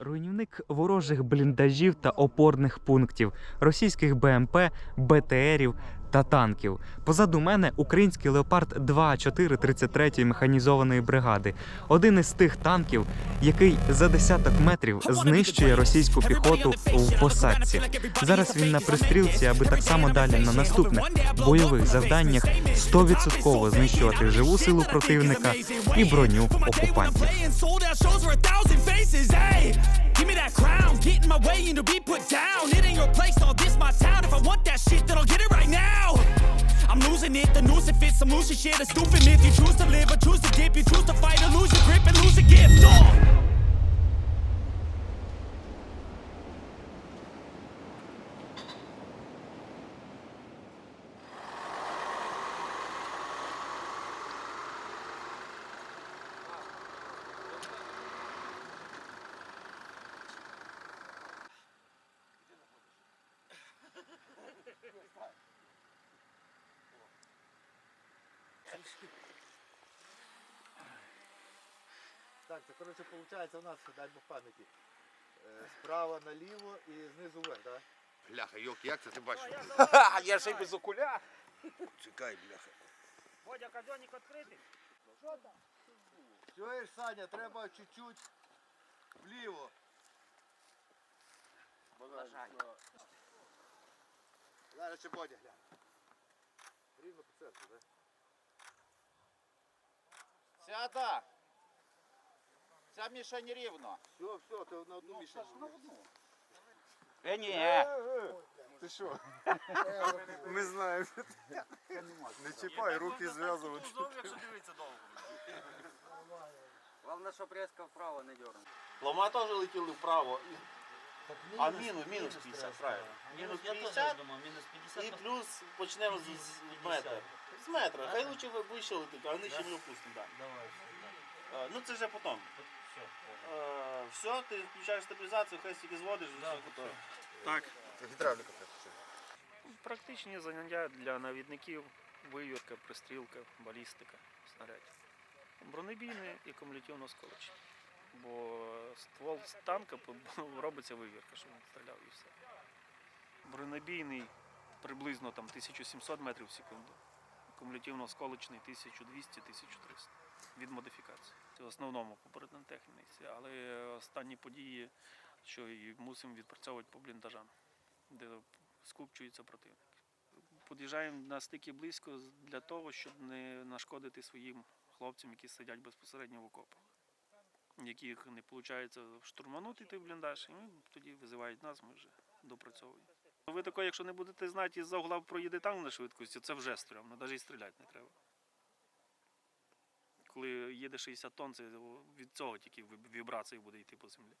Руйнівник ворожих бліндажів та опорних пунктів, російських БМП, БТРів та танків. Позаду мене український леопард 2 4 33 механізованої бригади. Один із тих танків, який за десяток метрів знищує російську піхоту в посадці. Зараз він на пристрілці, аби так само далі на наступних бойових завданнях 100% знищувати живу силу противника і броню окупантів. Give me that crown, get in my way and to be put down. It ain't your place, all this my town. If I want that shit, then I'll get it right now. I'm losing it, the noose it fits, I'm losing shit. A stupid myth. You choose to live or choose to dip. You choose to fight or lose your grip and lose a gift. Oh! Так, це коротше виходить у нас, дай Бог пам'яті. Е, Справа наліво і знизу вверх, так? Бляха, йок, як це ти бачиш? Ха, Я ще й без окуляр. Чекай, бляха. Водя, казонник відкритий. Чуєш, Саня, треба чуть-чуть вліво. Зараз ще Бодя глянь. Рівно по центру, так? Сята. Ця мішень рівно. Все, все, ти на одну мішень. Е, ні. Ти що? Ми знаємо. Не чіпай, руки зв'язувати. Главное, щоб резко вправо не дернути. Лома теж летіли вправо. А мінус, мінус 50, правильно. Мінус 50 і плюс почнемо з, з метра. З метра. Хай лучше ви- вище летить, а вони ще не опустимо. Да. Е, Ну це вже потім. Е, Все, ти включаєш стабілізацію, хай стільки зводиш, все готово. Так. Гідравліка треба. Практичні заняття для навідників, вивірка, пристрілка, балістика, снарядів. Бронебійний і кумулятивно сколочні. Бо ствол з танка робиться вивірка, щоб він стріляв і все. Бронебійний приблизно там 1700 метрів в секунду. Кумулятивно сколочний 1200-1300 від модифікації. Це в основному по бронетехніці, але останні події, що і мусимо відпрацьовувати по бліндажам де скупчується противник. Під'їжджаємо настільки близько для того, щоб не нашкодити своїм хлопцям, які сидять безпосередньо в окопах, яких не виходить штурманути той бліндаж, і ми тоді визивають нас, ми вже допрацьовуємо. Ви такої, якщо не будете знати, із-за угла проїде там на швидкості, це вже стрьомно, навіть і стріляти не треба. Коли їде 60 тонн, це від цього тільки віб- вібрації буде йти по землі.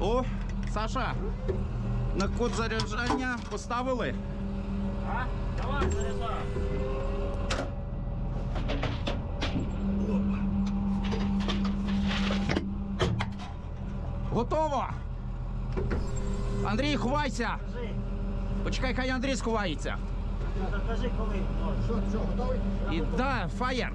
О, Саша, на код заряджання поставили? А? Давай, заряджай. Готово! Андрій, ховайся! Почекай, хай Андрій сховається. Кажи коли. Що, що, готовий? І да, фаєр!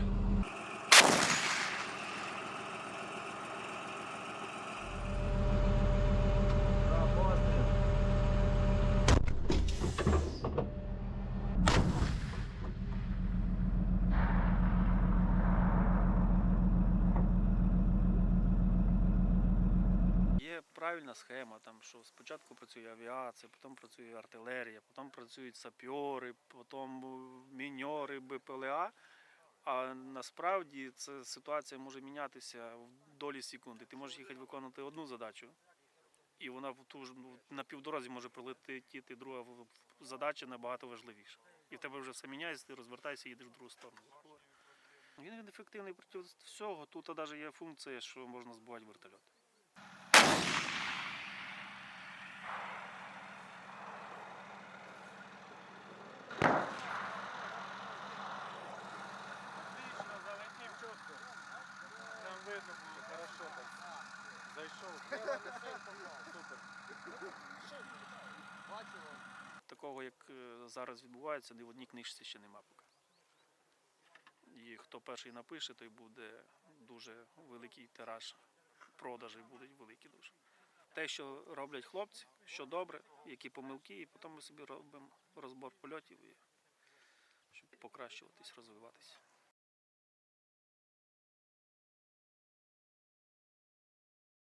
Є правильна схема, там, що спочатку працює авіація, потім працює артилерія, потім працюють сапьори, потім е, міньори, БПЛА. А насправді ця ситуація може мінятися в долі секунди. Ти можеш їхати виконувати одну задачу, і вона в ту ж ну, на півдорозі може прилетіти друга задача набагато важливіша. І в тебе вже все міняється, ти розвертаєшся і їдеш в другу сторону. Він ефективний проти всього. Тут навіть є функція, що можна збивати вертольот. Такого, як е, зараз відбувається, ні в одній книжці ще нема поки. І хто перший напише, той буде дуже великий тираж. Продажі будуть великі дуже. Те, що роблять хлопці, що добре, які помилки, і потім ми собі робимо розбор польотів, щоб покращуватись, розвиватися.